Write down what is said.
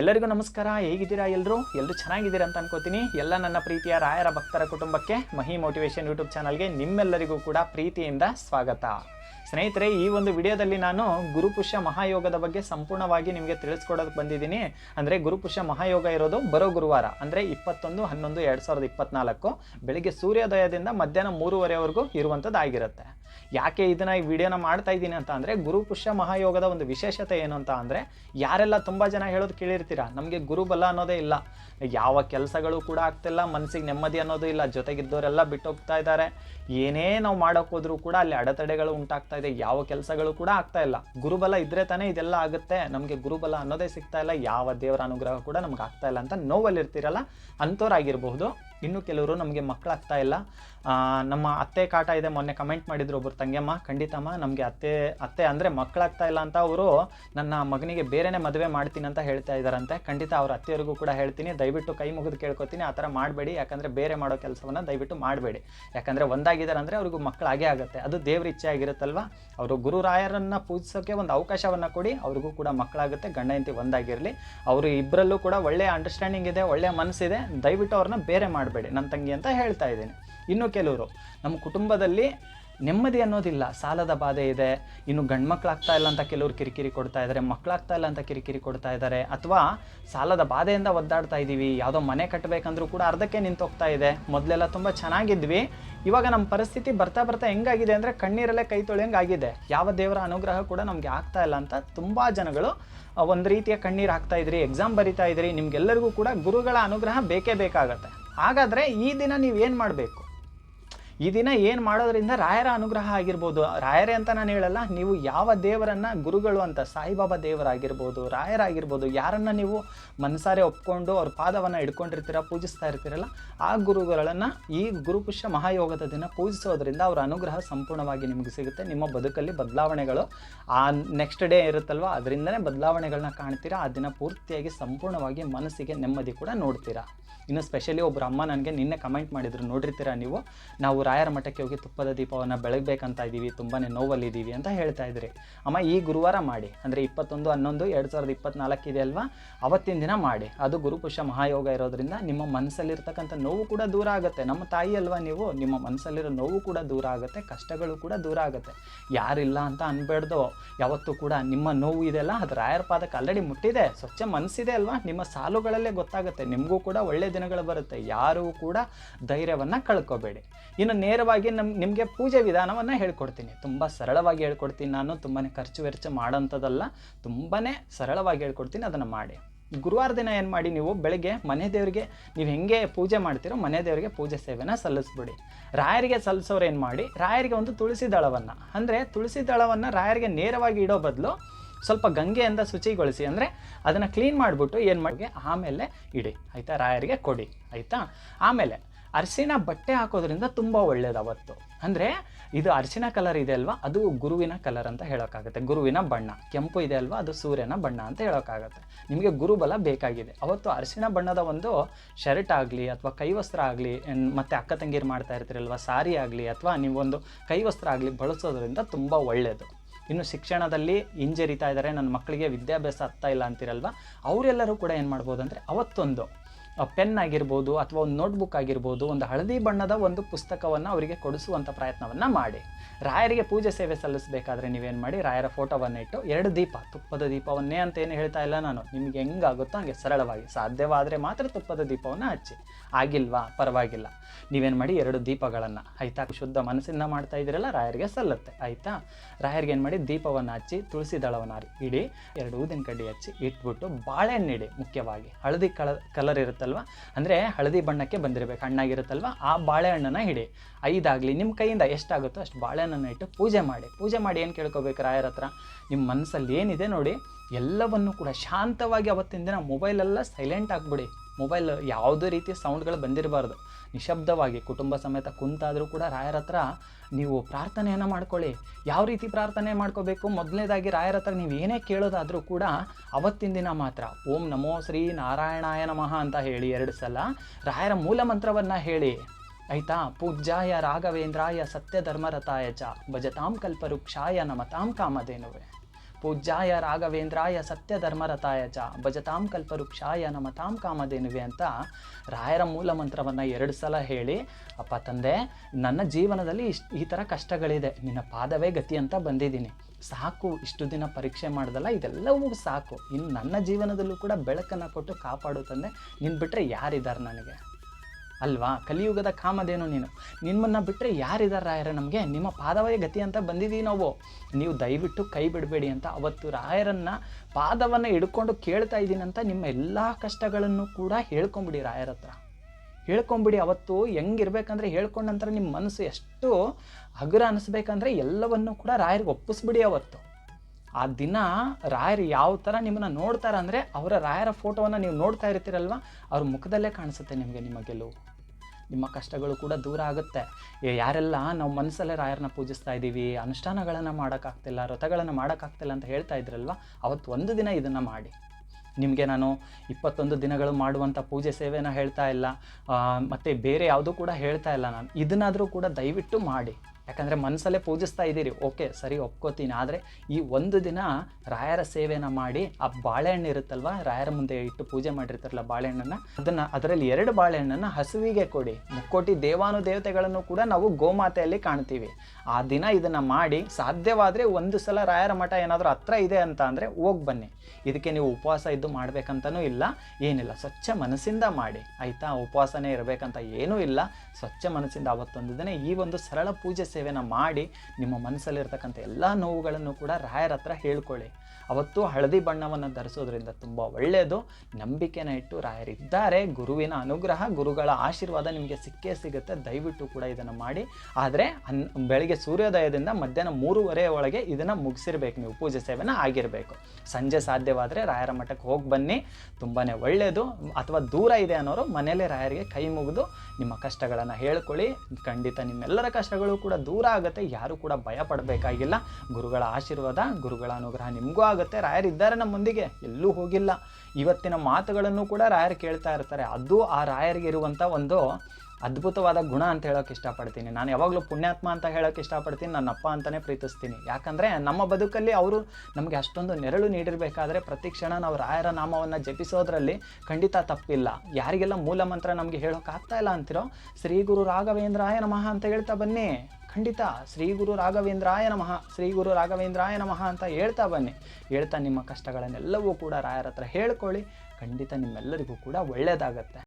ಎಲ್ಲರಿಗೂ ನಮಸ್ಕಾರ, ಹೇಗಿದ್ದೀರಾ ಎಲ್ಲರೂ ಎಲ್ಲರೂ ಚೆನ್ನಾಗಿದ್ದೀರಾ ಅಂತ ಅನ್ಕೋತೀನಿ. ಎಲ್ಲ ನನ್ನ ಪ್ರೀತಿಯ ರಾಯರ ಭಕ್ತರ ಕುಟುಂಬಕ್ಕೆ ಮಹಿ ಮೋಟಿವೇಶನ್ ಯೂಟ್ಯೂಬ್ ಚಾನಲ್ಗೆ ನಿಮ್ಮೆಲ್ಲರಿಗೂ ಕೂಡ ಪ್ರೀತಿಯಿಂದ ಸ್ವಾಗತ. ಸ್ನೇಹಿತರೆ, ಈ ಒಂದು ವಿಡಿಯೋದಲ್ಲಿ ನಾನು ಗುರುಪುಷ್ಯ ಮಹಾಯೋಗದ ಬಗ್ಗೆ ಸಂಪೂರ್ಣವಾಗಿ ನಿಮಗೆ ತಿಳಿಸ್ಕೊಡೋದಕ್ಕೆ ಬಂದಿದ್ದೀನಿ. ಅಂದರೆ ಗುರುಪುಷ್ಯ ಮಹಾಯೋಗ ಇರೋದು ಬರೋ ಗುರುವಾರ, ಅಂದರೆ ಇಪ್ಪತ್ತೊಂದು, ಹನ್ನೊಂದು, ಎರಡು ಸಾವಿರದ ಇಪ್ಪತ್ನಾಲ್ಕು. ಬೆಳಿಗ್ಗೆ ಸೂರ್ಯೋದಯದಿಂದ ಮಧ್ಯಾಹ್ನ ಮೂರುವರೆವರೆಗೂ ಇರುವಂಥದ್ದು ಆಗಿರುತ್ತೆ. ಯಾಕೆ ಇದನ್ನ ಈ ವಿಡಿಯೋನ ಮಾಡ್ತಾ ಇದ್ದೀನಿ ಅಂತ ಅಂದರೆ, ಗುರುಪುಷ್ಯ ಮಹಾಯೋಗದ ಒಂದು ವಿಶೇಷತೆ ಏನು ಅಂತ ಅಂದರೆ, ಯಾರೆಲ್ಲ ತುಂಬ ಜನ ಹೇಳೋದು ಕೇಳಿರ್ತೀರಾ, ನಮಗೆ ಗುರುಬಲ ಅನ್ನೋದೇ ಇಲ್ಲ. ಯಾವ ಕೆಲಸಗಳು ಕೂಡ ಆಗ್ತಿಲ್ಲ, ಮನಸ್ಸಿಗೆ ನೆಮ್ಮದಿ ಅನ್ನೋದು ಇಲ್ಲ, ಜೊತೆಗಿದ್ದವರೆಲ್ಲ ಬಿಟ್ಟೋಗ್ತಾ ಇದ್ದಾರೆ. ಏನೇ ನಾವು ಮಾಡೋಕ್ಕೋದ್ರೂ ಕೂಡ ಅಲ್ಲಿ ಅಡೆತಡೆಗಳು ಉಂಟಾಗ್ತಾ ಇದೆ, ಯಾವ ಕೆಲಸಗಳು ಕೂಡ ಆಗ್ತಾ ಇಲ್ಲ. ಗುರುಬಲ ಇದ್ರೆ ತಾನೇ ಇದೆಲ್ಲ ಆಗುತ್ತೆ. ನಮಗೆ ಗುರುಬಲ ಅನ್ನೋದೇ ಸಿಗ್ತಾ ಇಲ್ಲ. ಯಾವ ದೇವರ ಅನುಗ್ರಹ ಕೂಡ ನಮ್ಗೆ ಆಗ್ತಾ ಇಲ್ಲ ಅಂತ ನೋವಲ್ಲಿರ್ತೀರಲ್ಲ? ಅಂಥವ್ರಾಗಿರ್ಬಹುದು ಇನ್ನು ಕೆಲವರು ನಮಗೆ ಮಕ್ಕಳಾಗ್ತಾ ಇಲ್ಲ. ನಮ್ಮ ಅತ್ತೆ ಕಾಟ ಇದೆ, ಮೊನ್ನೆ ಕಮೆಂಟ್ ಮಾಡಿದ್ರು ಒಬ್ರು ತಂಗಿಯಮ್ಮ, ಖಂಡಿತಮ್ಮ, ನಮಗೆ ಅತ್ತೆ ಅತ್ತೆ ಅಂದರೆ ಮಕ್ಕಳಾಗ್ತಾ ಇಲ್ಲ ಅಂತ ಅವರು ನನ್ನ ಮಗನಿಗೆ ಬೇರೆನೇ ಮದುವೆ ಮಾಡ್ತೀನಿ ಅಂತ ಹೇಳ್ತಾ ಇದ್ದಾರಂತೆ. ಖಂಡಿತ ಅವ್ರ ಅತ್ತೆಯವ್ರಿಗೂ ಕೂಡ ಹೇಳ್ತೀನಿ. ದಯವಿಟ್ಟು ಕೈ ಮುಗಿದು ಕೇಳ್ಕೊತೀನಿ. ಆ ಥರ ಮಾಡಬೇಡಿ. ಯಾಕಂದರೆ ಬೇರೆ ಮಾಡೋ ಕೆಲಸವನ್ನು ದಯವಿಟ್ಟು ಮಾಡಬೇಡಿ. ಯಾಕಂದರೆ ಒಂದಾಗಿದ್ದಾರೆ ಅಂದರೆ ಅವ್ರಿಗೂ ಮಕ್ಕಳಾಗೇ ಆಗುತ್ತೆ. ಅದು ದೇವ್ರ ಇಚ್ಛೆ ಆಗಿರುತ್ತಲ್ವ? ಅವರು ಗುರುರಾಯರನ್ನು ಪೂಜಿಸೋಕ್ಕೆ ಒಂದು ಅವಕಾಶವನ್ನು ಕೊಡಿ. ಅವ್ರಿಗೂ ಕೂಡ ಮಕ್ಕಳಾಗುತ್ತೆ. ಗಂಡ, ಹೆಂಡತಿ ಒಂದಾಗಿರಲಿ. ಅವರು ಇಬ್ಬರಲ್ಲೂ ಕೂಡ ಒಳ್ಳೆಯ ಅಂಡರ್ಸ್ಟ್ಯಾಂಡಿಂಗ್ ಇದೆ ಒಳ್ಳೆಯ ಮನಸ್ಸಿದೆ. ದಯವಿಟ್ಟು ಅವ್ರನ್ನ ಬೇರೆ ಮಾಡಬೇಡಿ. ನನ್ನ ತಂಗಿ ಅಂತ ಹೇಳ್ತಾ ಇದ್ದೀನಿ. ಇನ್ನು ಕೆಲವರು, ನಮ್ಮ ಕುಟುಂಬದಲ್ಲಿ ನೆಮ್ಮದಿ ಅನ್ನೋದಿಲ್ಲ. ಸಾಲದ ಬಾಧೆ ಇದೆ. ಇನ್ನು ಗಂಡು ಮಕ್ಕಳಾಗ್ತಾ ಇಲ್ಲ ಅಂತ ಕೆಲವರು ಕಿರಿಕಿರಿ ಕೊಡ್ತಾ ಇದ್ದಾರೆ ಮಕ್ಕಳಾಗ್ತಾ ಇಲ್ಲ ಅಂತ ಕಿರಿಕಿರಿ ಕೊಡ್ತಾ ಇದ್ದಾರೆ ಅಥವಾ ಸಾಲದ ಬಾಧೆಯಿಂದ ಒದ್ದಾಡ್ತಾ ಇದ್ದೀವಿ ಯಾವುದೋ ಮನೆ ಕಟ್ಟಬೇಕಂದ್ರೂ ಕೂಡ ಅರ್ಧಕ್ಕೆ ನಿಂತೋಗ್ತಾ ಇದೆ. ಮೊದಲೆಲ್ಲ ತುಂಬ ಚೆನ್ನಾಗಿದ್ವಿ. ಇವಾಗ ನಮ್ಮ ಪರಿಸ್ಥಿತಿ ಬರ್ತಾ ಬರ್ತಾ ಹೆಂಗಾಗಿದೆ ಅಂದರೆ ಕಣ್ಣೀರಲ್ಲೇ ಕೈ ತೊಳೆಯಂಗೆ ಆಗಿದೆ. ಯಾವ ದೇವರ ಅನುಗ್ರಹ ಕೂಡ ನಮಗೆ ಆಗ್ತಾ ಇಲ್ಲ ಅಂತ ತುಂಬ ಜನಗಳು ಒಂದು ರೀತಿಯ ಕಣ್ಣೀರು ಹಾಕ್ತಾ ಇದ್ರಿ ಎಕ್ಸಾಮ್ ಬರಿತಾ ಇದ್ರಿ. ನಿಮ್ಗೆಲ್ಲರಿಗೂ ಕೂಡ ಗುರುಗಳ ಅನುಗ್ರಹ ಬೇಕೇ ಬೇಕಾಗತ್ತೆ. ಹಾಗಾದರೆ ಈ ದಿನ ನೀವು ಏನು ಮಾಡಬೇಕು? ಈ ದಿನ ಏನು ಮಾಡೋದ್ರಿಂದ ರಾಯರ ಅನುಗ್ರಹ ಆಗಿರ್ಬೋದು? ರಾಯರೇ ಅಂತ ನಾನು ಹೇಳಲ್ಲ, ನೀವು ಯಾವ ದೇವರನ್ನ ಗುರುಗಳು ಅಂತ, ಸಾಯಿಬಾಬಾ ದೇವರಾಗಿರ್ಬೋದು, ರಾಯರಾಗಿರ್ಬೋದು, ಯಾರನ್ನ ನೀವು ಮನಸಾರೆ ಒಪ್ಕೊಂಡು ಅವ್ರ ಪಾದವನ್ನು ಹಿಡ್ಕೊಂಡಿರ್ತೀರ, ಪೂಜಿಸ್ತಾ ಇರ್ತೀರಲ್ಲ, ಆ ಗುರುಗಳನ್ನು ಈ ಗುರುಪುಷ್ಯ ಮಹಾಯೋಗದ ದಿನ ಪೂಜಿಸೋದ್ರಿಂದ ಅವರ ಅನುಗ್ರಹ ಸಂಪೂರ್ಣವಾಗಿ ನಿಮಗೆ ಸಿಗುತ್ತೆ. ನಿಮ್ಮ ಬದುಕಲ್ಲಿ ಬದಲಾವಣೆಗಳು ಆ ನೆಕ್ಸ್ಟ್ ಡೇ ಇರುತ್ತಲ್ವ? ಅದರಿಂದನೇ ಬದಲಾವಣೆಗಳನ್ನ ಕಾಣ್ತೀರಾ? ಆ ದಿನ ಪೂರ್ತಿಯಾಗಿ ಸಂಪೂರ್ಣವಾಗಿ ಮನಸ್ಸಿಗೆ ನೆಮ್ಮದಿ ಕೂಡ ನೋಡ್ತೀರಾ? ಇನ್ನು ಸ್ಪೆಷಲಿ ಒಬ್ಬರು ಅಮ್ಮ ನನಗೆ ನಿನ್ನೆ ಕಮೆಂಟ್ ಮಾಡಿದ್ರು, ನೋಡಿರ್ತೀರಾ ನೀವು? ನಾವು ರಾಯರ ಮಠಕ್ಕೆ ಹೋಗಿ ತುಪ್ಪದ ದೀಪವನ್ನು ಬೆಳಗ್ಬೇಕಂತ ಇದ್ದೀವಿ ತುಂಬಾ ನೋವಲ್ಲಿದ್ದೀವಿ ಅಂತ ಹೇಳ್ತಾ ಇದ್ರಿ. ಅಮ್ಮ, ಈ ಗುರುವಾರ ಮಾಡಿ, ಅಂದರೆ ಇಪ್ಪತ್ತೊಂದು, ಹನ್ನೊಂದು, ಎರಡು ಸಾವಿರದ ಇಪ್ಪತ್ನಾಲ್ಕು ಇದೆ ಅಲ್ವಾ? ಅವತ್ತಿನ ದಿನ ಮಾಡಿ. ಅದು ಗುರುಪುಷ ಮಹಾಯೋಗ ಇರೋದ್ರಿಂದ ನಿಮ್ಮ ಮನಸ್ಸಲ್ಲಿರ್ತಕ್ಕಂಥ ನೋವು ಕೂಡ ದೂರ ಆಗುತ್ತೆ. ನಮ್ಮ ತಾಯಿ ಅಲ್ವಾ ನೀವು? ನಿಮ್ಮ ಮನಸ್ಸಲ್ಲಿರೋ ನೋವು ಕೂಡ ದೂರ ಆಗುತ್ತೆ, ಕಷ್ಟಗಳು ಕೂಡ ದೂರ ಆಗುತ್ತೆ. ಯಾರಿಲ್ಲ ಅಂತ ಅನ್ಬೇಡ್ದು, ಯಾವತ್ತೂ ಕೂಡ ನಿಮ್ಮ ನೋವು ಇದೆಲ್ಲ ಅದು ರಾಯರ ಪಾದಕ್ಕೆ ಆಲ್ರೆಡಿ ಮುಟ್ಟಿದೆ. ಸ್ವಚ್ಛ ಮನಸ್ಸಿದೆ ಅಲ್ವಾ? ನಿಮ್ಮ ಸಾಲುಗಳಲ್ಲೇ ಗೊತ್ತಾಗುತ್ತೆ. ನಿಮಗೂ ಕೂಡ ಒಳ್ಳೆ ದಿನಗಳು ಬರುತ್ತೆ. ಯಾರೂ ಕೂಡ ಧೈರ್ಯವನ್ನು ಕಳ್ಕೊಬೇಡಿ. ಇನ್ನು ನೇರವಾಗಿ ನಮ್, ನಿಮಗೆ ಪೂಜೆ ವಿಧಾನವನ್ನು ಹೇಳ್ಕೊಡ್ತೀನಿ. ತುಂಬ ಸರಳವಾಗಿ ಹೇಳ್ಕೊಡ್ತೀನಿ ನಾನು ತುಂಬಾ ಖರ್ಚು ವೆಚ್ಚ ಮಾಡೋಂಥದ್ದಲ್ಲ ತುಂಬಾ ಸರಳವಾಗಿ ಹೇಳ್ಕೊಡ್ತೀನಿ ಅದನ್ನು ಮಾಡಿ. ಗುರುವಾರ ದಿನ ಏನು ಮಾಡಿ ನೀವು? ಬೆಳಗ್ಗೆ ಮನೆ ದೇವರಿಗೆ, ನೀವು ಹೆಂಗೆ ಪೂಜೆ ಮಾಡ್ತೀರೋ ಮನೆ ದೇವರಿಗೆ ಪೂಜೆ ಸೇವೆನ ಸಲ್ಲಿಸ್ಬಿಡಿ. ರಾಯರಿಗೆ ಸಲ್ಲಿಸೋರು ಏನು ಮಾಡಿ? ರಾಯರಿಗೆ ಒಂದು ತುಳಸಿ ದಳವನ್ನು. ಅಂದರೆ ತುಳಸಿ ದಳವನ್ನು ರಾಯರಿಗೆ ನೇರವಾಗಿ ಇಡೋ ಬದಲು ಸ್ವಲ್ಪ ಗಂಗೆಯಿಂದ ಶುಚಿಗೊಳಿಸಿ, ಅಂದರೆ ಅದನ್ನು ಕ್ಲೀನ್ ಮಾಡಿಬಿಟ್ಟು ಏನು ಮಾಡಿ? ಆಮೇಲೆ ಇಡಿ. ಆಯಿತಾ? ರಾಯರಿಗೆ ಕೊಡಿ. ಆಯಿತಾ? ಆಮೇಲೆ ಅರಿಶಿಣ ಬಟ್ಟೆ ಹಾಕೋದ್ರಿಂದ ತುಂಬ ಒಳ್ಳೇದು ಅವತ್ತು. ಅಂದರೆ ಇದು ಅರಿಶಿನ ಕಲರ್ ಇದೆ ಅಲ್ವಾ, ಅದು ಗುರುವಿನ ಕಲರ್ ಅಂತ ಹೇಳೋಕ್ಕಾಗುತ್ತೆ. ಗುರುವಿನ ಬಣ್ಣ, ಕೆಂಪು ಇದೆ ಅಲ್ವಾ, ಅದು ಸೂರ್ಯನ ಬಣ್ಣ ಅಂತ ಹೇಳೋಕ್ಕಾಗುತ್ತೆ. ನಿಮಗೆ ಗುರುಬಲ ಬೇಕಾಗಿದೆ. ಅವತ್ತು ಅರಿಶಿನ ಬಣ್ಣದ ಒಂದು ಶರ್ಟ್ ಆಗಲಿ ಅಥವಾ ಕೈವಸ್ತ್ರ ಆಗಲಿ ಮತ್ತು ಅಕ್ಕ ತಂಗೀರು ಮಾಡ್ತಾ ಇರ್ತೀರಲ್ವ, ಸಾರಿ ಆಗಲಿ ಅಥವಾ ನೀವೊಂದು ಕೈವಸ್ತ್ರ ಆಗಲಿ ಬಳಸೋದ್ರಿಂದ ತುಂಬ ಒಳ್ಳೆಯದು ಇನ್ನು ಶಿಕ್ಷಣದಲ್ಲಿ ಹಿಂಜರಿತಾ ಇದ್ದಾರೆ ನನ್ನ ಮಕ್ಕಳಿಗೆ ವಿದ್ಯಾಭ್ಯಾಸ ಆಗ್ತಾ ಇಲ್ಲ ಅಂತಿರಲ್ವ, ಅವರೆಲ್ಲರೂ ಕೂಡ ಏನು ಮಾಡ್ಬೋದು ಅಂದರೆ ಅವತ್ತೊಂದು ಪೆನ್ ಆಗಿರ್ಬೋದು ಅಥವಾ ಒಂದು ನೋಟ್ಬುಕ್ ಆಗಿರ್ಬೋದು, ಒಂದು ಹಳದಿ ಬಣ್ಣದ ಒಂದು ಪುಸ್ತಕವನ್ನು ಅವರಿಗೆ ಕೊಡಿಸುವಂಥ ಪ್ರಯತ್ನವನ್ನು ಮಾಡಿ. ರಾಯರಿಗೆ ಪೂಜೆ ಸೇವೆ ಸಲ್ಲಿಸಬೇಕಾದ್ರೆ ನೀವೇನು ಮಾಡಿ, ರಾಯರ ಫೋಟೋವನ್ನು ಇಟ್ಟು ಎರಡು ದೀಪ, ತುಪ್ಪದ ದೀಪವನ್ನೇ ಅಂತ ಏನು ಹೇಳ್ತಾ ಇಲ್ಲ ನಾನು. ನಿಮಗೆ ಹೆಂಗಾಗುತ್ತೋ ಹಂಗೆ ಸರಳವಾಗಿ, ಸಾಧ್ಯವಾದರೆ ಮಾತ್ರ ತುಪ್ಪದ ದೀಪವನ್ನು ಹಚ್ಚಿ. ಆಗಿಲ್ವಾ? ಪರವಾಗಿಲ್ಲ. ನೀವೇನು ಮಾಡಿ ಎರಡು ದೀಪಗಳನ್ನು, ಆಯಿತಾ? ಶುದ್ಧ ಮನಸ್ಸಿಂದ ಮಾಡ್ತಾ ಇದ್ದೀರಲ್ಲ, ರಾಯರಿಗೆ ಸಲ್ಲುತ್ತೆ. ಆಯಿತಾ? ರಾಯರಿಗೆ ಏನು ಮಾಡಿ, ದೀಪವನ್ನು ಹಚ್ಚಿ, ತುಳಸಿ ದಳವನ್ನು ಇಡಿ, ಎರಡು ಊದಿನ ಕಡ್ಡಿ ಹಚ್ಚಿ, ಇಟ್ಬಿಟ್ಟು ಬಾಳೆಹಣ್ಣು ಇಡಿ, ಮುಖ್ಯವಾಗಿ. ಹಳದಿ ಕಲರ್ ಕಲರ್ ಇರುತ್ತಲ್ವ? ಅಂದರೆ ಹಳದಿ ಬಣ್ಣಕ್ಕೆ ಬಂದಿರಬೇಕು, ಹಣ್ಣಾಗಿರುತ್ತಲ್ವ? ಆ ಬಾಳೆಹಣ್ಣನ್ನು ಹಿಡಿ. ಐದಾಗಲಿ ನಿಮ್ಮ ಕೈಯಿಂದ ಎಷ್ಟಾಗುತ್ತೋ ಅಷ್ಟು ಬಾಳೆಹಣ್ಣನ್ನು ಇಟ್ಟು ಪೂಜೆ ಮಾಡಿ. ಪೂಜೆ ಮಾಡಿ ಏನು ಕೇಳ್ಕೋಬೇಕು ರಾಯರ ಹತ್ರ? ನಿಮ್ಮ ಮನಸ್ಸಲ್ಲಿ ಏನಿದೆ ನೋಡಿ, ಎಲ್ಲವನ್ನು ಕೂಡ ಶಾಂತವಾಗಿ ಅವತ್ತಿನ ದಿನ ಮೊಬೈಲೆಲ್ಲ ಸೈಲೆಂಟ್ ಆಗಿಬಿಡಿ. ಮೊಬೈಲ್ ಯಾವುದೇ ರೀತಿ ಸೌಂಡ್ಗಳು ಬಂದಿರಬಾರ್ದು. ನಿಶಬ್ದವಾಗಿ ಕುಟುಂಬ ಸಮೇತ ಕುಂತಾದರೂ ಕೂಡ ರಾಯರ ಹತ್ರ ನೀವು ಪ್ರಾರ್ಥನೆಯನ್ನು ಮಾಡ್ಕೊಳ್ಳಿ. ಯಾವ ರೀತಿ ಪ್ರಾರ್ಥನೆ ಮಾಡ್ಕೋಬೇಕು? ಮೊದಲನೇದಾಗಿ ರಾಯರ ಹತ್ರ ನೀವು ಏನೇ ಕೇಳೋದಾದರೂ ಕೂಡ ಅವತ್ತಿನ ದಿನ ಮಾತ್ರ ಓಂ ನಮೋ ಶ್ರೀ ನಾರಾಯಣಾಯ ನಮಃ ಅಂತ ಹೇಳಿ ಎರಡು ಸಲ ರಾಯರ ಮೂಲ ಮಂತ್ರವನ್ನು ಹೇಳಿ. ಆಯ್ತಾ? ಪೂಜ್ಯಾಯ ರಾಘವೇಂದ್ರಾಯ ಸತ್ಯ ಧರ್ಮರತಾಯ ಚ ಭಜತಾಂ ಕಲ್ಪವೃಕ್ಷಾಯ ನಮತಾಂ ಕಾಮಧೇನುವೆ. ಪೂಜ್ಯಾಯ ರಾಘವೇಂದ್ರಾಯ ಸತ್ಯ ಧರ್ಮರಥಾಯ ಚ ಭಜತಾಂ ಕಲ್ಪವೃಕ್ಷಾಯ ನಮತಾಂ ಕಾಮಧೇನುವೆ ಅಂತ ರಾಯರ ಮೂಲ ಮಂತ್ರವನ್ನು ಎರಡು ಸಲ ಹೇಳಿ, ಅಪ್ಪ ತಂದೆ, ನನ್ನ ಜೀವನದಲ್ಲಿ ಇಷ್ಟು ಈ ಥರ ಕಷ್ಟಗಳಿದೆ. ನಿನ್ನ ಪಾದವೇ ಗತಿ ಅಂತ ಬಂದಿದ್ದೀನಿ. ಸಾಕು, ಇಷ್ಟು ದಿನ ಪರೀಕ್ಷೆ ಮಾಡ್ದಲ್ಲ, ಇದೆಲ್ಲವೂ ಸಾಕು. ಇನ್ನು ನನ್ನ ಜೀವನದಲ್ಲೂ ಕೂಡ ಬೆಳಕನ್ನು ಕೊಟ್ಟು ಕಾಪಾಡು ತಂದೆ. ನಿನ್ನ ಬಿಟ್ಟರೆ ಯಾರಿದ್ದಾರೆ ನನಗೆ? ಅಲ್ವಾ? ಕಲಿಯುಗದ ಕಾಮದೇನು ನೀನು. ನಿಮ್ಮನ್ನು ಬಿಟ್ಟರೆ ಯಾರಿದ್ದಾರೆ ರಾಯರ ನಮಗೆ? ನಿಮ್ಮ ಪಾದವಯ ಗತಿ ಅಂತ ಬಂದಿದ್ದೀವಿ ನಾವು. ನೀವು ದಯವಿಟ್ಟು ಕೈ ಬಿಡಬೇಡಿ ಅಂತ ಅವತ್ತು ರಾಯರನ್ನು ಪಾದವನ್ನು ಹಿಡ್ಕೊಂಡು ಕೇಳ್ತಾ ಇದ್ದೀನಂತ ನಿಮ್ಮ ಎಲ್ಲ ಕಷ್ಟಗಳನ್ನು ಕೂಡ ಹೇಳ್ಕೊಂಬಿಡಿ ರಾಯರ ಹತ್ರ. ಹೇಳ್ಕೊಂಬಿಡಿ ಅವತ್ತು ಹೆಂಗಿರ್ಬೇಕಂದ್ರೆ ಹೇಳ್ಕೊಂಡ ನಂತರ ನಿಮ್ಮ ಮನಸ್ಸು ಎಷ್ಟು ಹಗುರ ಅನಿಸ್ಬೇಕಂದ್ರೆ ಎಲ್ಲವನ್ನು ಕೂಡ ರಾಯರಿಗೆ ಒಪ್ಪಿಸ್ಬಿಡಿ ಅವತ್ತು. ಆ ದಿನ ರಾಯರು ಯಾವ ಥರ ನಿಮ್ಮನ್ನು ನೋಡ್ತಾರೆ ಅಂದರೆ ಅವರ ರಾಯರ ಫೋಟೋವನ್ನು ನೀವು ನೋಡ್ತಾ ಇರ್ತೀರಲ್ವ? ಅವ್ರ ಮುಖದಲ್ಲೇ ಕಾಣಿಸುತ್ತೆ ನಿಮಗೆ ನಿಮ್ಮ ಗೆಲುವು. ನಿಮ್ಮ ಕಷ್ಟಗಳು ಕೂಡ ದೂರ ಆಗುತ್ತೆ. ಯಾರೆಲ್ಲ ನಾವು ಮನಸ್ಸಲ್ಲೇ ರಾಯರನ್ನ ಪೂಜಿಸ್ತಾ ಇದ್ದೀವಿ, ಅನುಷ್ಠಾನಗಳನ್ನು ಮಾಡೋಕ್ಕಾಗ್ತಿಲ್ಲ, ವ್ರತಗಳನ್ನು ಮಾಡೋಕ್ಕಾಗ್ತಿಲ್ಲ ಅಂತ ಹೇಳ್ತಾ ಇದ್ರಲ್ವ? ಅವತ್ತು ಒಂದು ದಿನ ಇದನ್ನು ಮಾಡಿ. ನಿಮಗೆ ನಾನು ಇಪ್ಪತ್ತೊಂದು ದಿನಗಳು ಮಾಡುವಂಥ ಪೂಜೆ ಸೇವೆನ ಹೇಳ್ತಾ ಇಲ್ಲ. ಮತ್ತು ಬೇರೆ ಯಾವುದೂ ಕೂಡ ಹೇಳ್ತಾ ಇಲ್ಲ ನಾನು. ಇದನ್ನಾದರೂ ಕೂಡ ದಯವಿಟ್ಟು ಮಾಡಿ. ಯಾಕಂದರೆ ಮನಸ್ಸಲ್ಲೇ ಪೂಜಿಸ್ತಾ ಇದ್ದೀರಿ. ಓಕೆ, ಸರಿ, ಒಪ್ಕೋತೀನಿ. ಆದರೆ ಈ ಒಂದು ದಿನ ರಾಯರ ಸೇವೆನ ಮಾಡಿ ಆ ಬಾಳೆಹಣ್ಣು ಇರುತ್ತಲ್ವ, ರಾಯರ ಮುಂದೆ ಇಟ್ಟು ಪೂಜೆ ಮಾಡಿರ್ತಾರಲ್ಲ ಬಾಳೆಹಣ್ಣನ್ನು, ಅದನ್ನು ಅದರಲ್ಲಿ ಎರಡು ಬಾಳೆಹಣ್ಣನ್ನು ಹಸುವಿಗೆ ಕೊಡಿ. ಮುಕ್ಕೋಟಿ ದೇವಾನು ದೇವತೆಗಳನ್ನು ಕೂಡ ನಾವು ಗೋಮಾತೆಯಲ್ಲಿ ಕಾಣ್ತೀವಿ. ಆ ದಿನ ಇದನ್ನು ಮಾಡಿ ಸಾಧ್ಯವಾದರೆ ಒಂದು ಸಲ ರಾಯರ ಮಠ ಏನಾದರೂ ಹತ್ರ ಇದೆ ಅಂತ ಅಂದರೆ ಹೋಗಿ ಬನ್ನಿ. ಇದಕ್ಕೆ ನೀವು ಉಪವಾಸ ಇದ್ದು ಮಾಡಬೇಕಂತನೂ ಇಲ್ಲ, ಏನಿಲ್ಲ. ಸ್ವಚ್ಛ ಮನಸ್ಸಿಂದ ಮಾಡಿ. ಆಯಿತಾ? ಉಪವಾಸನೇ ಇರಬೇಕಂತ ಏನೂ ಇಲ್ಲ. ಸ್ವಚ್ಛ ಮನಸ್ಸಿಂದ ಅವತ್ತೊಂದು ದಿನ ಈ ಒಂದು ಸರಳ ಪೂಜೆ ಸೇವೆನ ಮಾಡಿ ನಿಮ್ಮ ಮನಸ್ಸಲ್ಲಿರ್ತಕ್ಕಂಥ ಎಲ್ಲ ನೋವುಗಳನ್ನು ಕೂಡ ರಾಯರ ಹತ್ರ ಹೇಳ್ಕೊಳ್ಳಿ. ಅವತ್ತು ಹಳದಿ ಬಣ್ಣವನ್ನು ಧರಿಸೋದ್ರಿಂದ ತುಂಬ ಒಳ್ಳೆಯದು ನಂಬಿಕೆನ ಇಟ್ಟು ರಾಯರಿದ್ದಾರೆ. ಗುರುವಿನ ಅನುಗ್ರಹ, ಗುರುಗಳ ಆಶೀರ್ವಾದ ನಿಮಗೆ ಸಿಕ್ಕೇ ಸಿಗುತ್ತೆ. ದಯವಿಟ್ಟು ಕೂಡ ಇದನ್ನು ಮಾಡಿ. ಆದರೆ ಅನ್, ಬೆಳಗ್ಗೆ ಸೂರ್ಯೋದಯದಿಂದ ಮಧ್ಯಾಹ್ನ ಮೂರುವರೆ ಒಳಗೆ ಇದನ್ನು ಮುಗಿಸಿರ್ಬೇಕು. ನೀವು ಪೂಜೆ ಸೇವೆನ ಆಗಿರಬೇಕು. ಸಂಜೆ ಸಾಧ್ಯವಾದರೆ ರಾಯರ ಮಠಕ್ಕೆ ಹೋಗಿ ಬನ್ನಿ. ತುಂಬಾ ಒಳ್ಳೆಯದು ಅಥವಾ ದೂರ ಇದೆ ಅನ್ನೋರು ಮನೆಯಲ್ಲೇ ರಾಯರಿಗೆ ಕೈ ಮುಗಿದು ನಿಮ್ಮ ಕಷ್ಟಗಳನ್ನು ಹೇಳ್ಕೊಳ್ಳಿ. ಖಂಡಿತ ನಿಮ್ಮೆಲ್ಲರ ಕಷ್ಟಗಳು ಕೂಡ ದೂರ ಆಗುತ್ತೆ, ಯಾರು ಕೂಡ ಭಯ ಪಡಬೇಕಾಗಿಲ್ಲ. ಗುರುಗಳ ಆಶೀರ್ವಾದ, ಗುರುಗಳ ಅನುಗ್ರಹ ನಿಮಗೂ ಆಗುತ್ತೆ. ರಾಯರಿದ್ದಾರೆ ನಮ್ಮೊಂದಿಗೆ ಎಲ್ಲೂ ಹೋಗಿಲ್ಲ. ಇವತ್ತಿನ ಮಾತುಗಳನ್ನು ಕೂಡ ರಾಯರು ಕೇಳ್ತಾ ಇರ್ತಾರೆ. ಅದು ಆ ರಾಯರಿಗೆ ಇರುವಂಥ ಒಂದು ಅದ್ಭುತವಾದ ಗುಣ ಅಂತ ಹೇಳೋಕೆ ಇಷ್ಟಪಡ್ತೀನಿ. ನಾನು ಯಾವಾಗಲೂ ಪುಣ್ಯಾತ್ಮ ಅಂತ ಹೇಳೋಕೆ ಇಷ್ಟಪಡ್ತೀನಿ. ನನ್ನ ಅಪ್ಪ ಅಂತಲೇ ಪ್ರೀತಿಸ್ತೀನಿ. ಯಾಕಂದರೆ ನಮ್ಮ ಬದುಕಲ್ಲಿ ಅವರು ನಮಗೆ ಅಷ್ಟೊಂದು ನೆರಳು ನೀಡಿರಬೇಕಾದ್ರೆ ಪ್ರತಿ ಕ್ಷಣ ನಾವು ರಾಯರ ನಾಮವನ್ನು ಜಪಿಸೋದ್ರಲ್ಲಿ ಖಂಡಿತ ತಪ್ಪಿಲ್ಲ. ಯಾರಿಗೆಲ್ಲ ಮೂಲ ಮಂತ್ರ ನಮಗೆ ಹೇಳೋಕ್ಕಾಗ್ತಾ ಇಲ್ಲ ಅಂತಿರೋ, ಶ್ರೀ ಗುರು ರಾಘವೇಂದ್ರಾಯ ನಮಃ ಅಂತ ಹೇಳ್ತಾ ಬನ್ನಿ. ಖಂಡಿತ ಶ್ರೀ ಗುರು ರಾಘವೇಂದ್ರಾಯ ನಮಃ, ಶ್ರೀ ಗುರು ರಾಘವೇಂದ್ರಾಯ ನಮಃ ಅಂತ ಹೇಳ್ತಾ ಬನ್ನಿ. ಹೇಳ್ತಾ ನಿಮ್ಮ ಕಷ್ಟಗಳನ್ನೆಲ್ಲವೂ ಕೂಡ ರಾಯರ ಹತ್ರ ಹೇಳ್ಕೊಳ್ಳಿ. ಖಂಡಿತ ನಿಮ್ಮೆಲ್ಲರಿಗೂ ಕೂಡ ಒಳ್ಳೆಯದಾಗತ್ತೆ